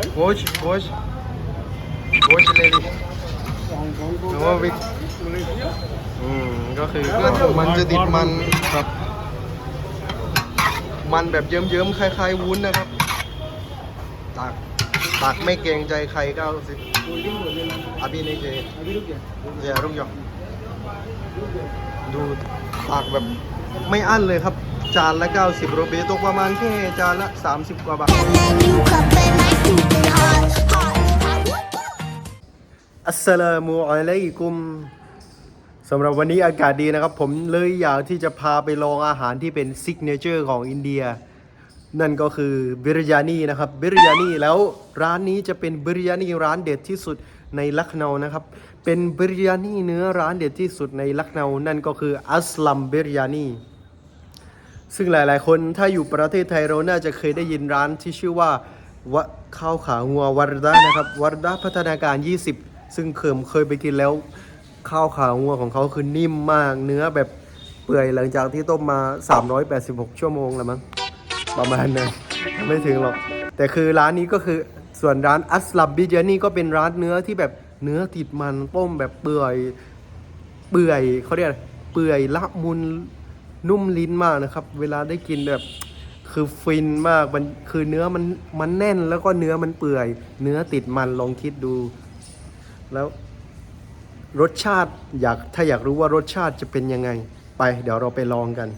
Watch, watch, watch lady. No, we อืมก็คือเครื่อมันจะติดมันครับมันแบบเยิ้มๆคล้ายๆวุ้นนะครับตักตักไม่เกรงใจใครก็เอาสิอาบีนี่เจเดี๋ยวรุ่งหยอกดูตักแบบไม่อั้นเลยครับ จานละ 90 โรเบตกประมาณแค่จานละ 30 กว่าบาท อัสสลามุอะลัยกุมสำหรับวันนี้อากาศดีนะครับ ผมเลยอยากที่จะพาไปลองอาหารที่เป็นซิกเนเจอร์ของอินเดีย นั่นก็คือบิริยานีนะครับบิริยานีแล้วร้านนี้จะเป็นบิริยานีร้านเด็ดที่สุดในลักเนานะครับ เป็นบิริยานีเนื้อร้านเด็ดที่สุดในลักเนานั่นก็คืออัสลัมบิริยานีซึ่งหลาย ๆ คนถ้าอยู่ประเทศไทยเราน่าจะเคยได้ยินร้านที่ชื่อว่า วะข้าวขางัววารดานะครับวารดาพัฒนาการ 20 ซึ่งเคยเคยไปกินแล้ว ข้าวขางัวของเขาคือนิ่มมาก เนื้อแบบเปื่อยหลังจากที่ต้มมา 386 ชั่วโมงแล้วมั้งประมาณนั้นไม่ถึงหรอก แต่คือร้านนี้ก็คือส่วนร้านอัสลับบิจานี่ก็เป็นร้านเนื้อที่แบบเนื้อติดมันต้มแบบเปื่อยเปื่อยเขาเรียกอะไรเปื่อยละมุนนุ่มลิ้นมากนะครับ เวลาได้กินแบบ คือฟินมากมันคือเนื้อมันมันแน่นแล้วก็เนื้อมันเปื่อย เนื้อติดมันลองคิดดู แล้วรสชาติอยากถ้าอยากรู้ว่ารสชาติจะเป็นยังไง ไปเดี๋ยวเราไปลองกัน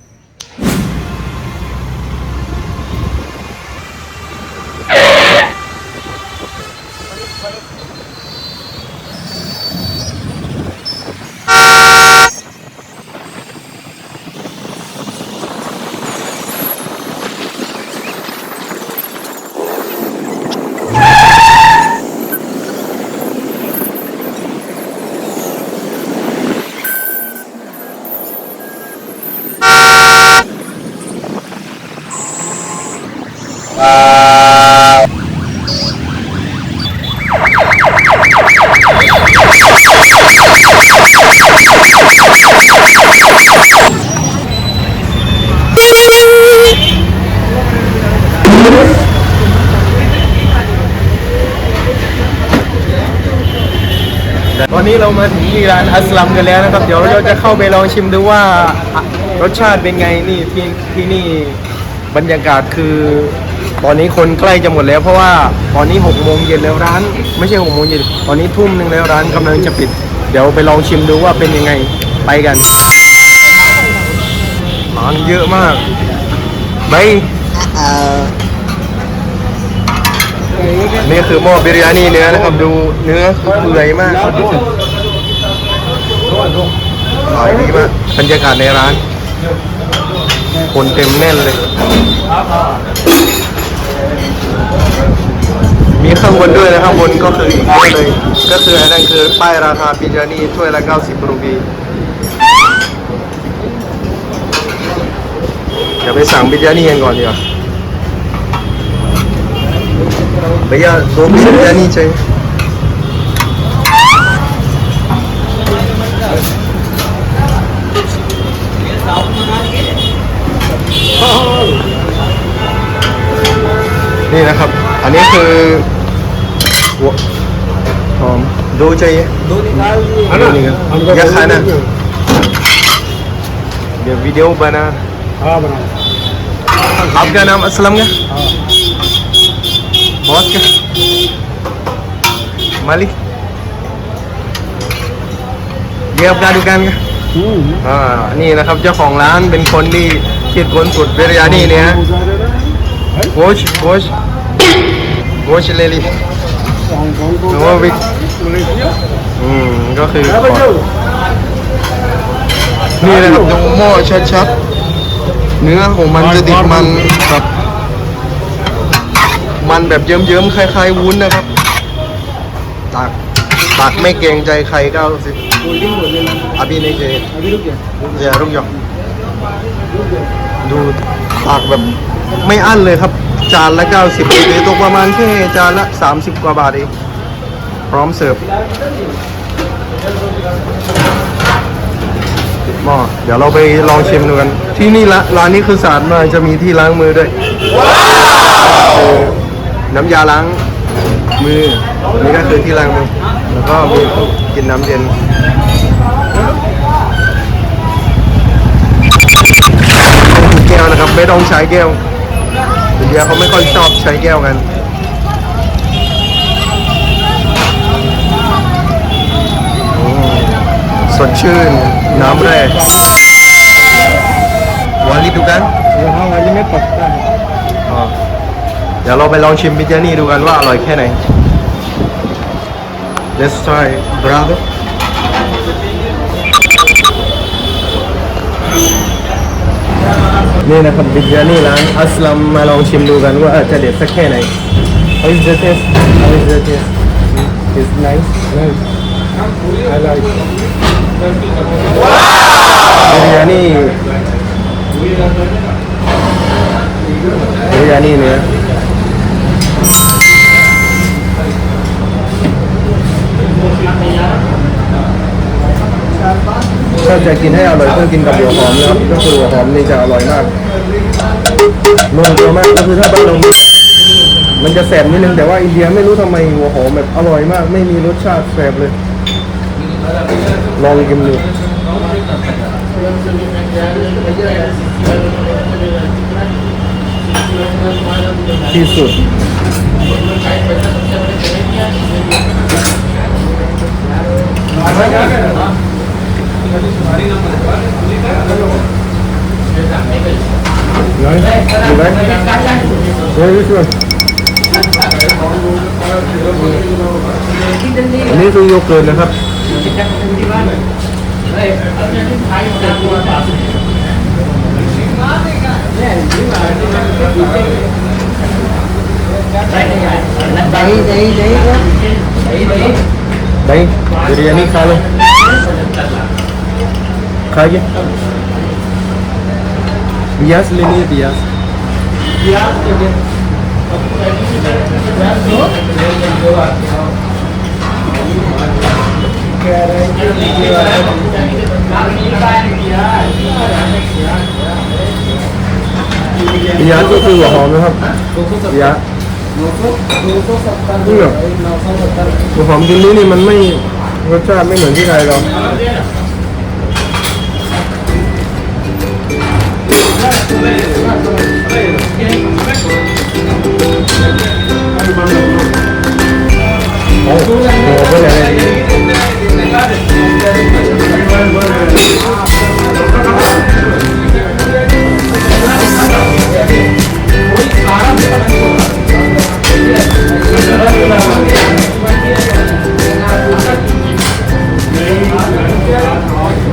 ตอนนี้เรามาถึงที่ร้านอัสลัมกันแล้วนะครับ เดี๋ยวเราจะเข้าไปลองชิมดูว่ารสชาติเป็นไงนี่ที่ที่นี่บรรยากาศคือ ตอนนี้คนใกล้จะหมดแล้ว เพราะว่าตอนนี้หกโมงเย็นแล้วร้าน ไม่ใช่หกโมงเย็นตอนนี้ทุ่มหนึ่งแล้วร้านกำลังจะปิด เดี๋ยวไปลองชิมดูว่าเป็นยังไงไปกันร้านเยอะมากไป นี่คือหม้อบิริยานีเนื้อนะครับดูเนื้อเปื่อยมากอร่อยดีมากบรรยากาศในร้าน คนเต็มแน่นเลย มีข้างบนด้วยนะข้างบนก็คืออีกเยอะเลย ก็คืออันนั้นคือป้ายราคาบิริยานีถ้วยละ 90 รูปีเดี๋ยวไปสั่งบิริยานีกันก่อนดีกว่า भैया दो पीस बिरयानी चाहिएนี่นะครับ อันนี้คือหัวหอมดูใจเย็น दो निकाल दिए दो निकाल क्या खाना ये वीडियो बना हाँ बना आपका नाम Aslam Boss ka. Mali. เยี่ยมได้ดูกันครับอ่า นี่นะครับเจ้าของร้านเป็นคนที่คิดค้นสุดเบริยานี่เนี่ยโคชโคชโคชเลลี่หรือว่าวิกอืม ก็คือ นี่นะครับดูหม้อชัดๆ เนื้อของมันจะติดมันแบบ มันแบบเยิ้มๆ คล้ายๆ วุ้นนะครับ ตัก ตักไม่เกรงใจใครก็เอาสิ cold drink बोल देना อาบีนี่เจ अभी रुक गया เดี๋ยวรุ่งหยอกดูตักแบบไม่อั้นเลยครับ จานละ 90รูปีตกประมาณแค่จานละ 30 กว่าบาทเอง พร้อมเสิร์ฟหม้อเดี๋ยวเราไปลองชิมดูกัน ที่นี่ละร้านนี้คือสะอาดมากจะมีที่ล้างมือด้วยคือ น้ำยาล้างมือนี่ก็คือที่ล้างมือแล้วก็มีกินน้ำเย็นแก้วนะครับไม่ต้องใช้แก้วเดียเขาไม่ค่อยชอบใช้แก้วกันสดชื่นน้ำแร่วาลิดูกันเดี๋ยวเขาวาลิไม่ตกกันอ๋อ เดี๋ยวเราไปลองชิมบิจานี่ดูกันว่าอร่อยแค่ไหน Let's try brother นี่นะครับบิจานี่ร้านอัสลัมมาลองชิมดูกันว่าจะเด็ดสักแค่ไหน How is the taste? How is the taste? It's nice. Nice. I like บิ จะกินให้อร่อยต้องกินกับหัวหอมนะครับก็คือหัวหอมนี่จะอร่อยมากลงตัวมากก็คือถ้าบ้านเรามีมันจะแสบนิดนึงแต่ว่าอินเดียไม่รู้ทำไมหัวหอมแบบอร่อยมาก ไม่มีรสชาติแสบเลย ลองกินดูที่สุด Nice. You like? Where is one? อันนี้คือโยเกิร์ตนะครับได้ได้ได้ได้บิริยานี่ข้าว ไม่เหมือนที่ไทยเราโอ้โหเป็นอะไ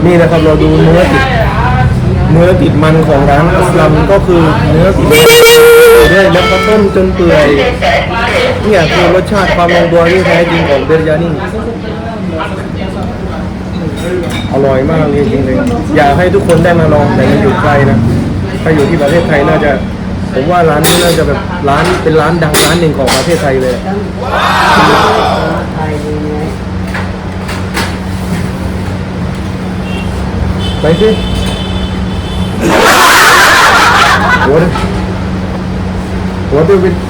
นี่นะครับเราดูเนื้อติด นื้อติดมันของร้านอัสลัมก็คือเนื้อติดมันด้วยแล้วก็ต้มจนเปื่อยเนี่ยคือรสชาติความลงตัวที่แท้จริงของเบรยานี่อร่อยมากเลยจริงๆเลยอยากให้ทุกคนได้มาลองแต่มันอยู่ไกลนะถ้าอยู่ที่ประเทศไทยน่าจะผมว่าร้านนี้น่าจะแบบร้านเป็นร้านดังร้านหนึ่งของประเทศไทยเลยไปสิ what if, what if it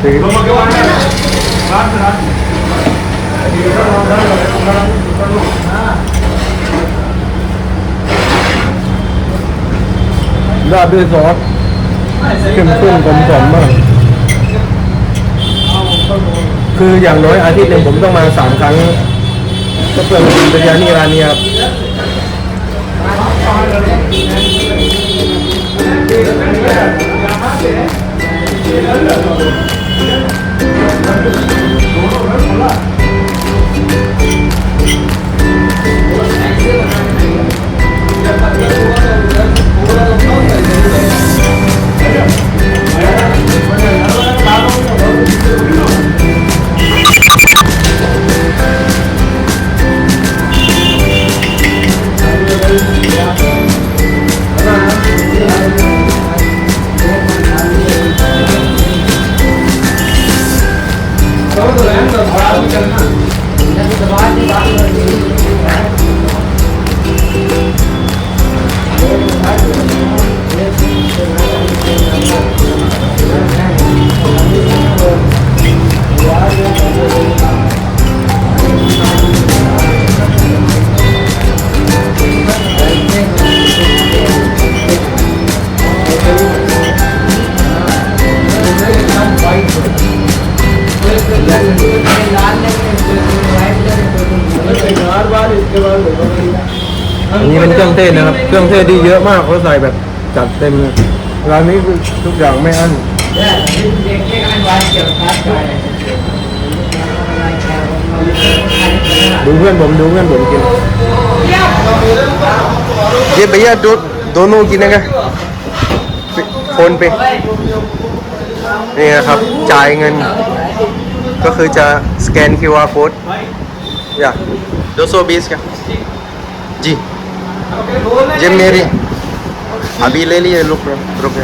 Thank you. ราดด้วยซอสเข้มข้นกลมกล่อมมาก คืออย่างน้อยอาทิตย์หนึ่งผมต้องมาสามครั้ง ก็เพื่อมากินบิริยานีร้านนี้ครับเอันนี้เป็นเครื่องเทศนะครับ เครื่องเทศดีเยอะมากเขาใส่แบบจัดเต็มร้านนี้ทุกอย่างไม่อั้นดูเพื่อนผมดูเพื่อนผมกินเยี่ยไปเยี่ดูดโดนูกินนะกันฟนไปนี่นะครับจ่ายเงิน ก็คือจะสแกน QR code อยาโดโซบิสกันจี ये मेरी अभी ले लिए रुक रुक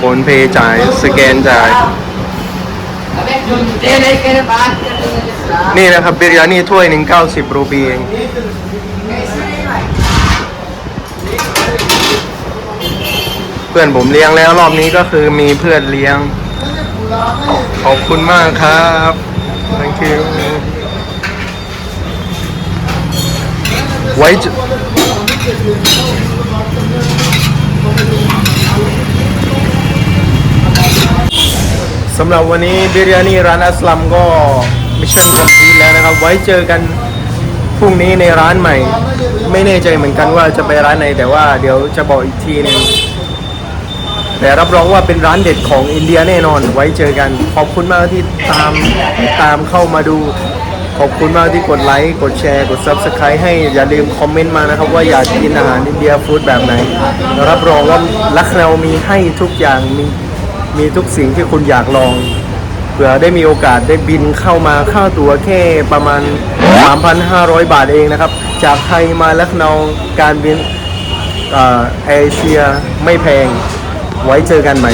फोन पेจ่ายสแกนจ่าย นี่นะครับบิริยานี่ถ้วยหนึ่งเก้าสิบรูปีเอง เพื่อนผมเลี้ยงแล้วรอบนี้ก็คือมีเพื่อนเลี้ยง ขอบคุณมากครับ thank you ไว้สำหรับวันนี้บิริยานี่ร้านอัสลัมก็มิชชั่นคอมพลีทแล้วนะครับ ไว้เจอกันพรุ่งนี้ในร้านใหม่ ไม่แน่ใจเหมือนกันว่าจะไปร้านไหน แต่ว่าเดี๋ยวจะบอกอีกทีหนึงแต่รับรองว่าเป็นร้านเด็ดของอินเดียแน่นอน ไว้เจอกัน ขอบคุณมากที่ตามตามเข้ามาดู ขอบคุณมากที่กดไลค์ กดแชร์ กด Subscribe ให้อย่าลืมคอมเมนต์มานะครับ ว่าอยากกินอาหารอินเดียฟู้ดแบบไหน รับรองว่าลักเรามีให้ทุกอย่างมีมีทุกสิ่งที่คุณอยากลองเผื่อได้มีโอกาสได้บินเข้ามาค่าตั๋วแค่ประมาณ 3,500 บาทเองนะครับ จากไทยมาลักเราการบินอ่อเอเชียไม่แพง ไว้เจอกันใหม่